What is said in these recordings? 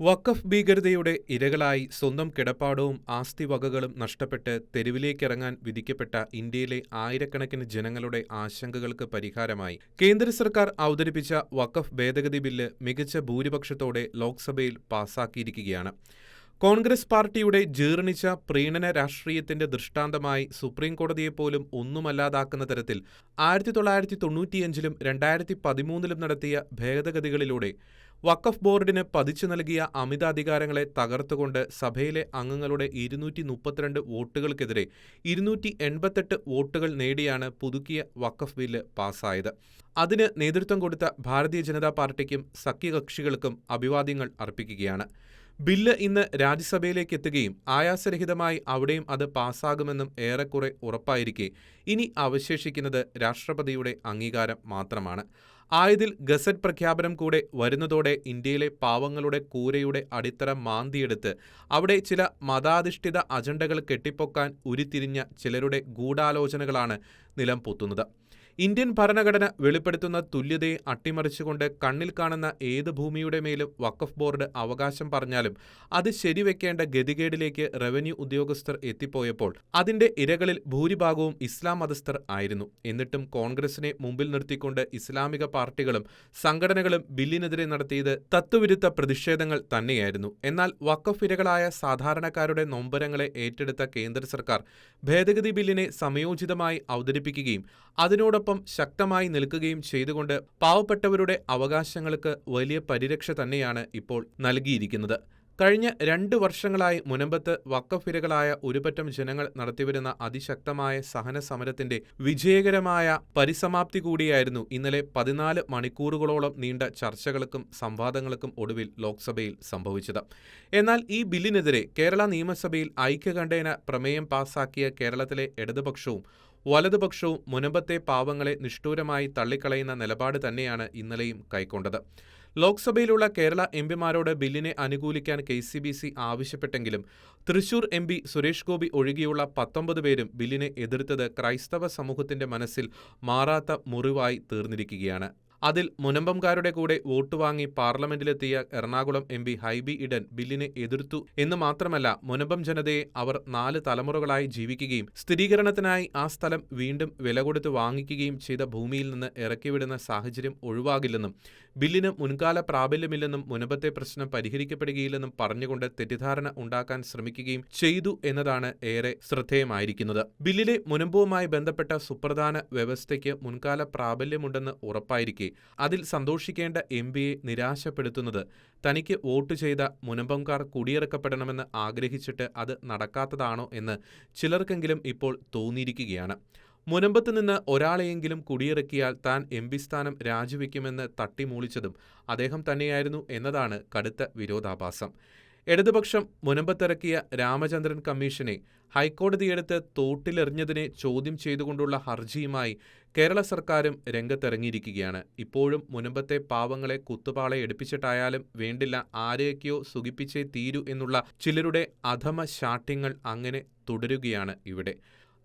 വഖഫ് ഭീകരതയുടെ ഇരകളായി സ്വന്തം കിടപ്പാടവും ആസ്തിവകകളും നഷ്ടപ്പെട്ട് തെരുവിലേക്കിറങ്ങാൻ വിധിക്കപ്പെട്ട ഇന്ത്യയിലെ ആയിരക്കണക്കിന് ജനങ്ങളുടെ ആശങ്കകൾക്ക് പരിഹാരമായി. കേന്ദ്ര സർക്കാർ അവതരിപ്പിച്ച വഖഫ് ഭേദഗതി ബില്ല് മികച്ച ഭൂരിപക്ഷത്തോടെ ലോക്സഭയിൽ പാസാക്കിയിരിക്കുകയാണ്. കോൺഗ്രസ് പാർട്ടിയുടെ ജീർണിച്ച പ്രീണന രാഷ്ട്രീയത്തിന്റെ ദൃഷ്ടാന്തമായി സുപ്രീംകോടതിയെപ്പോലും ഒന്നുമല്ലാതാക്കുന്ന തരത്തിൽ ആയിരത്തി തൊള്ളായിരത്തി തൊണ്ണൂറ്റിയഞ്ചിലും രണ്ടായിരത്തി പതിമൂന്നിലും നടത്തിയ ഭേദഗതികളിലൂടെ വഖഫ് ബോർഡിന് പതിച്ചു നൽകിയ അമിതാധികാരങ്ങളെ തകർത്തുകൊണ്ട് സഭയിലെ അംഗങ്ങളുടെ ഇരുന്നൂറ്റി മുപ്പത്തിരണ്ട് വോട്ടുകൾക്കെതിരെ ഇരുന്നൂറ്റി എൺപത്തെട്ട് വോട്ടുകൾ നേടിയാണ് പുതുക്കിയ വഖഫ് ബില്ല് പാസായത് അതിന് നേതൃത്വം കൊടുത്ത ഭാരതീയ ജനതാ പാർട്ടിക്കും സഖ്യകക്ഷികൾക്കും അഭിവാദ്യങ്ങൾ അർപ്പിക്കുകയാണ്. ബില്ല് ഇന്ന് രാജ്യസഭയിലേക്ക് എത്തുകയും ആയാസരഹിതമായി അവിടെയും അത് പാസ്സാകുമെന്നും ഏറെക്കുറെ ഉറപ്പായിരിക്കെ. ഇനി അവശേഷിക്കുന്നത് രാഷ്ട്രപതിയുടെ അംഗീകാരം മാത്രമാണ്. ആയതിൽ ഗസറ്റ് പ്രഖ്യാപനം കൂടെ വരുന്നതോടെ ഇന്ത്യയിലെ പാവങ്ങളുടെ കൂരയുടെ അടിത്തറ മാന്തിയെടുത്ത് അവിടെ ചില മതാധിഷ്ഠിത അജണ്ടകൾ കെട്ടിപ്പൊക്കാൻ ഉരുത്തിരിഞ്ഞ ചിലരുടെ ഗൂഢാലോചനകളാണ് നിലം പൊത്തുന്നത് ഇന്ത്യൻ ഭരണഘടന വെളിപ്പെടുത്തുന്ന തുല്യതയെ അട്ടിമറിച്ചുകൊണ്ട് കണ്ണിൽ കാണുന്ന ഏത് ഭൂമിയുടെ മേലും വഖഫ് ബോർഡ് അവകാശം പറഞ്ഞാലും അത് ശരിവെക്കേണ്ട ഗതികേടിലേക്ക് റവന്യൂ ഉദ്യോഗസ്ഥർ എത്തിപ്പോയപ്പോൾ അതിന്റെ ഇരകളിൽ ഭൂരിഭാഗവും ഇസ്ലാം മതസ്ഥർ ആയിരുന്നു. എന്നിട്ടും കോൺഗ്രസിനെ മുമ്പിൽ നിർത്തിക്കൊണ്ട് ഇസ്ലാമിക പാർട്ടികളും സംഘടനകളും ബില്ലിനെതിരെ നടത്തിയത് തത്വവിരുദ്ധ പ്രതിഷേധങ്ങൾ തന്നെയായിരുന്നു. എന്നാൽ വഖഫ് ഇരകളായ സാധാരണക്കാരുടെ നൊമ്പരങ്ങളെ ഏറ്റെടുത്ത കേന്ദ്ര സർക്കാർ ഭേദഗതി ബില്ലിനെ സമയോചിതമായി അവതരിപ്പിക്കുകയും അതിനോടൊപ്പം ശക്തമായി നിൽക്കുകയും ചെയ്തുകൊണ്ട് പാവപ്പെട്ടവരുടെ അവകാശങ്ങൾക്ക് വലിയ പരിരക്ഷ തന്നെയാണ് ഇപ്പോൾ നൽകിയിരിക്കുന്നത്. കഴിഞ്ഞ രണ്ട് വർഷങ്ങളായി മുനമ്പത്ത് വക്കഫിരകളായ ഒരുപറ്റം ജനങ്ങൾ നടത്തിവരുന്ന അതിശക്തമായ സഹന സമരത്തിന്റെ വിജയകരമായ പരിസമാപ്തി കൂടിയായിരുന്നു ഇന്നലെ പതിനാല് മണിക്കൂറുകളോളം നീണ്ട ചർച്ചകൾക്കും സംവാദങ്ങൾക്കും ഒടുവിൽ ലോക്സഭയിൽ സംഭവിച്ചത്. എന്നാൽ ഈ ബില്ലിനെതിരെ കേരള നിയമസഭയിൽ ഐക്യകണ്ഠേന പ്രമേയം പാസാക്കിയ കേരളത്തിലെ ഇടതുപക്ഷവും വലതുപക്ഷവും മുനമ്പത്തെ പാവങ്ങളെ നിഷ്ഠൂരമായി തള്ളിക്കളയുന്ന നിലപാട് തന്നെയാണ് ഇന്നലെയും കൈക്കൊണ്ടത്. ലോക്സഭയിലുള്ള കേരള എംപിമാരോട് ബില്ലിനെ അനുകൂലിക്കാൻ കെ സി ബി സി ആവശ്യപ്പെട്ടെങ്കിലും തൃശൂർ എം പി സുരേഷ് ഗോപി ഒഴികെയുള്ള പത്തൊമ്പത് പേരും ബില്ലിനെ എതിർത്തത് ക്രൈസ്തവ സമൂഹത്തിന്റെ മനസ്സിൽ മാറാത്ത മുറിവായി തീർന്നിരിക്കുകയാണ്. അതിൽ മുനമ്പംകാരുടെ കൂടെ വോട്ട് വാങ്ങി പാർലമെന്റിലെത്തിയ എറണാകുളം എം പി ഹൈബി ഇഡൻ ബില്ലിനെ എതിർത്തു. എന്ന് മാത്രമല്ല മുനമ്പം ജനതയെ അവർ നാല് തലമുറകളായി ജീവിക്കുകയും സ്ഥിരീകരണത്തിനായി ആ സ്ഥലം വീണ്ടും വില കൊടുത്ത് വാങ്ങിക്കുകയും ചെയ്ത ഭൂമിയിൽ നിന്ന് ഇറക്കിവിടുന്ന സാഹചര്യം ഒഴിവാകില്ലെന്നും ബില്ലിന് മുൻകാല പ്രാബല്യമില്ലെന്നും മുനമ്പത്തെ പ്രശ്നം പരിഹരിക്കപ്പെടുകയില്ലെന്നും പറഞ്ഞുകൊണ്ട് തെറ്റിദ്ധാരണ ഉണ്ടാക്കാൻ ശ്രമിക്കുകയും ചെയ്തു എന്നതാണ് ഏറെ ശ്രദ്ധേയമായിരിക്കുന്നത്. ബില്ലിലെ മുനമ്പവുമായി ബന്ധപ്പെട്ട സുപ്രധാന വ്യവസ്ഥയ്ക്ക് മുൻകാല പ്രാബല്യമുണ്ടെന്ന് ഉറപ്പായിരിക്കെ അതിൽ സന്തോഷിക്കേണ്ട എം പിയെ നിരാശപ്പെടുത്തുന്നത്. തനിക്ക് വോട്ട് ചെയ്ത മുനമ്പംകാർ കുടിയിറക്കപ്പെടണമെന്ന് ആഗ്രഹിച്ചിട്ട് അത് നടക്കാത്തതാണോ എന്ന് ചിലർക്കെങ്കിലും ഇപ്പോൾ തോന്നിയിരിക്കുകയാണ്. മുനമ്പത്ത് നിന്ന് ഒരാളെയെങ്കിലും കുടിയിറക്കിയാൽ താൻ എം പി സ്ഥാനം രാജിവെക്കുമെന്ന് തട്ടിമൂളിച്ചതും അദ്ദേഹം തന്നെയായിരുന്നു എന്നതാണ് കടുത്ത വിരോധാഭാസം. ഇടതുപക്ഷം മുനമ്പത്തിറക്കിയ രാമചന്ദ്രൻ കമ്മീഷനെ ഹൈക്കോടതിയെടുത്ത് തോട്ടിലെറിഞ്ഞതിനെ ചോദ്യം ചെയ്തുകൊണ്ടുള്ള ഹർജിയുമായി കേരള സർക്കാരും രംഗത്തിറങ്ങിയിരിക്കുകയാണ്. ഇപ്പോഴും മുനമ്പത്തെ പാവങ്ങളെ കുത്തുപാളെ എടുപ്പിച്ചിട്ടായാലും വേണ്ടില്ല ആരെയൊക്കെയോ സുഖിപ്പിച്ചേ തീരൂ എന്നുള്ള ചിലരുടെ അധമ ശാഠ്യങ്ങൾ അങ്ങനെ തുടരുകയാണ് ഇവിടെ.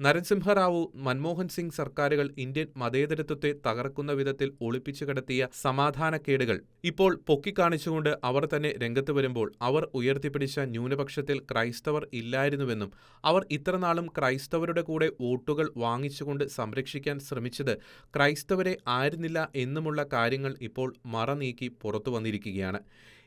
നരസിംഹറാവു മൻമോഹൻ സിംഗ് സർക്കാരുകൾ ഇന്ത്യൻ മതേതരത്വത്തെ തകർക്കുന്ന വിധത്തിൽ ഒളിപ്പിച്ചു കിടത്തിയ സമാധാനക്കേടുകൾ ഇപ്പോൾ പൊക്കിക്കാണിച്ചുകൊണ്ട് അവർ തന്നെ രംഗത്ത് വരുമ്പോൾ അവർ ഉയർത്തിപ്പിടിച്ച ന്യൂനപക്ഷത്തിൽ ക്രൈസ്തവർ ഇല്ലായിരുന്നുവെന്നും അവർ ഇത്രനാളും ക്രൈസ്തവരുടെ കൂടെ വോട്ടുകൾ വാങ്ങിച്ചുകൊണ്ട് സംരക്ഷിക്കാൻ ശ്രമിച്ചത് ക്രൈസ്തവരെ ആയിരുന്നില്ല എന്നുമുള്ള കാര്യങ്ങൾ ഇപ്പോൾ മറനീക്കി പുറത്തു വന്നിരിക്കുകയാണ്.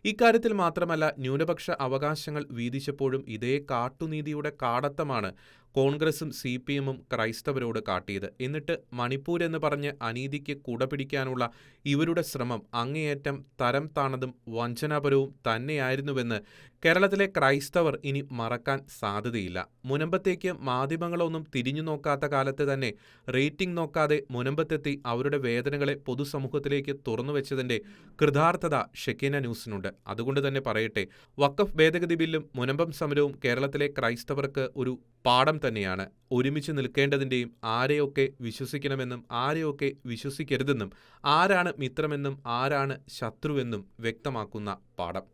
ഇക്കാര്യത്തിൽ മാത്രമല്ല ന്യൂനപക്ഷ അവകാശങ്ങൾ വീതിച്ചപ്പോഴും ഇതേ കാട്ടുനീതിയുടെ കാടത്തമാണ് കോൺഗ്രസും സി പി എമ്മും ക്രൈസ്തവരോട് കാട്ടിയത്. എന്നിട്ട് മണിപ്പൂർ എന്ന് പറഞ്ഞ് അനീതിക്ക് കുടപിടിക്കാനുള്ള ഇവരുടെ ശ്രമം അങ്ങേയറ്റം തരം താണതും വഞ്ചനാപരവും തന്നെയായിരുന്നുവെന്ന് കേരളത്തിലെ ക്രൈസ്തവർ ഇനി മറക്കാൻ സാധ്യതയില്ല. മുനമ്പത്തേക്ക് മാധ്യമങ്ങളൊന്നും തിരിഞ്ഞു നോക്കാത്ത കാലത്ത് തന്നെ റേറ്റിംഗ് നോക്കാതെ മുനമ്പത്തെത്തി അവരുടെ വേദനകളെ പൊതുസമൂഹത്തിലേക്ക് തുറന്നു വെച്ചതിന്റെ കൃതാർത്ഥത ഷെക്കീന ന്യൂസിനുണ്ട്. അതുകൊണ്ട് തന്നെ പറയട്ടെ വക്കഫ് ഭേദഗതി ബില്ലും മുനമ്പം സമരവും കേരളത്തിലെ ക്രൈസ്തവർക്ക് ഒരു പാഠം തന്നെയാണ്. ഒരുമിച്ച് നിൽക്കേണ്ടതിന്റെയും ആരെയൊക്കെ വിശ്വസിക്കണമെന്നും ആരെയൊക്കെ വിശ്വസിക്കരുതെന്നും ആരാണ് മിത്രമെന്നും ആരാണ് ശത്രുവെന്നും വ്യക്തമാക്കുന്ന പാഠം.